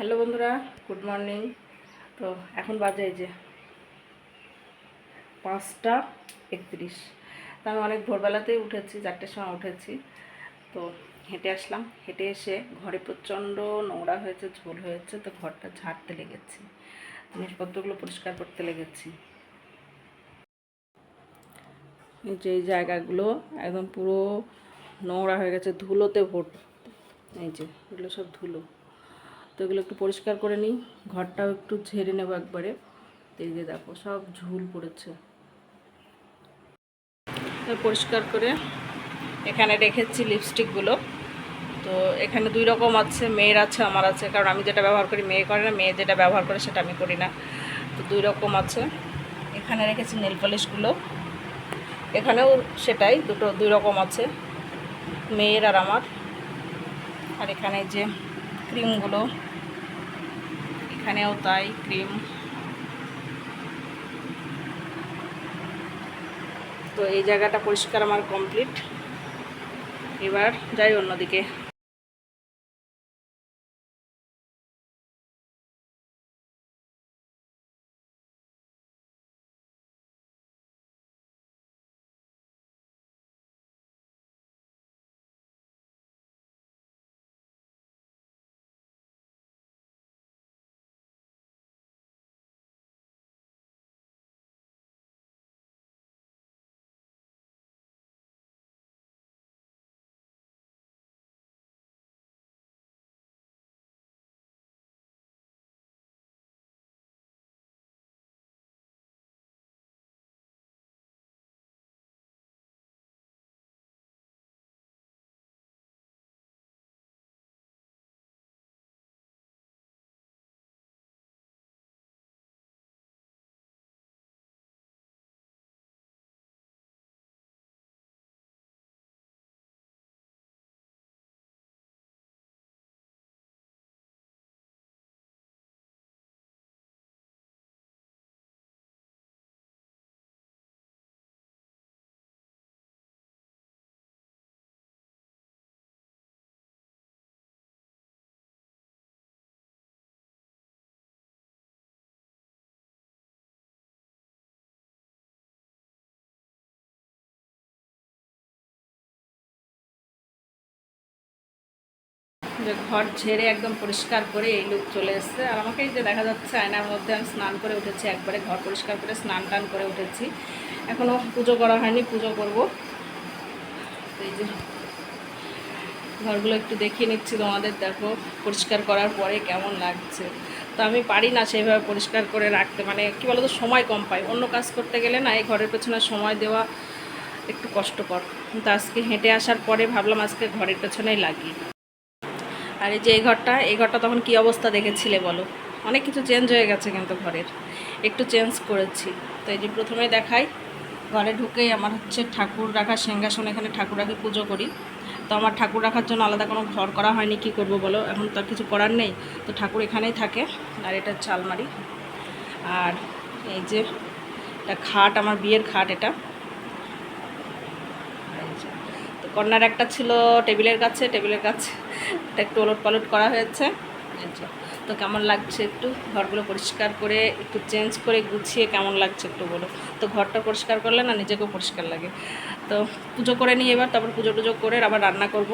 Hello বন্ধুরা, good morning. তো এখন বাজে এই যে পাঁচটা একত্রিশ। তো আমি অনেক ভোরবেলাতেই উঠেছি, চারটের সময় উঠেছি। তো হেঁটে আসলাম। হেঁটে এসে ঘরে প্রচণ্ড নোংরা হয়েছে, ঝোল হয়েছে, তো ঘরটা ঝাড়তে লেগেছি। জিনিসপত্রগুলো পরিষ্কার করতে লেগেছি। যে এই জায়গাগুলো একদম পুরো নোংরা হয়ে গেছে, ধুলোতে ভোট এই যে, এগুলো সব ধুলো। তো এগুলো একটু পরিষ্কার করে নিই। ঘরটাও একটু ঝেড়ে নেব একবারে। এই যে দেখো, সব ঝুল পড়েছে। পরিষ্কার করে এখানে রেখেছি লিপস্টিকগুলো। তো এখানে দুই রকম আছে, মেয়ের আছে, আমার আছে। কারণ আমি যেটা ব্যবহার করি, মেয়ে করে না, মেয়ে যেটা ব্যবহার করে সেটা আমি করি না। তো দুই রকম আছে। এখানে রেখেছি নেল পলিশগুলো। এখানেও সেটাই, দুটো, দুই রকম আছে। মেয়ের আর আমার। আর এখানে যে ক্রিমগুলো। এখানেও তাই ক্রিম তো এই জায়গাটা পরিষ্কার আমার কমপ্লিট এবার যাই অন্যদিকে। যে ঘর ঝেড়ে একদম পরিষ্কার করে এই লুক চলে এসছে। আর আমাকে যে দেখা যাচ্ছে আয়নার মধ্যে আমি স্নান করে উঠেছি, একবারে ঘর পরিষ্কার করে স্নান টান করে উঠেছি। এখনও পুজো করা হয়নি, পুজো করব। এই যে ঘরগুলো একটু দেখিয়ে নিচ্ছি তোমাদের, দেখো পরিষ্কার করার পরে কেমন লাগছে। তো আমি পারি না সেইভাবে পরিষ্কার করে রাখতে মানে কী বলতো, সময় কম পাই। অন্য কাজ করতে গেলে না এই ঘরের পেছনে সময় দেওয়া একটু কষ্টকর। কিন্তু আজকে হেঁটে আসার পরে ভাবলাম আজকে ঘরের পেছনেই লাগি আর এই যে এই ঘরটা এই ঘরটা তখন কি অবস্থা দেখেছিলে বলো? অনেক কিছু চেঞ্জ হয়ে গেছে কিন্তু ঘরের। একটু চেঞ্জ করেছি। তো এই যে প্রথমে দেখাই, ঘরে ঢুকেই আমার হচ্ছে ঠাকুর রাখার সিংহাসন এখানে ঠাকুর রাখি পুজো করি। তো আমার ঠাকুর রাখার জন্য আলাদা কোনো ঘর করা হয়নি, কি করব বলো? এখন তো কিছু করার নেই। তো ঠাকুর এখানেই থাকে, আর এটা হচ্ছে আলমারি। আর এই যে, এটা খাট, আমার বিয়ের খাট এটা। কর্নার একটা ছিল টেবিলের কাছে টেবিলের কাছে এটা একটু ওলট পালট করা হয়েছে। তো কেমন লাগছে একটু? ঘরগুলো পরিষ্কার করে একটু চেঞ্জ করে গুছিয়ে কেমন লাগছে একটু বলো? তো ঘরটা পরিষ্কার করলে না নিজেকেও পরিষ্কার লাগে। তো পুজো করে নিই এবার, তারপর পুজো টুজো করে আবার রান্না করব।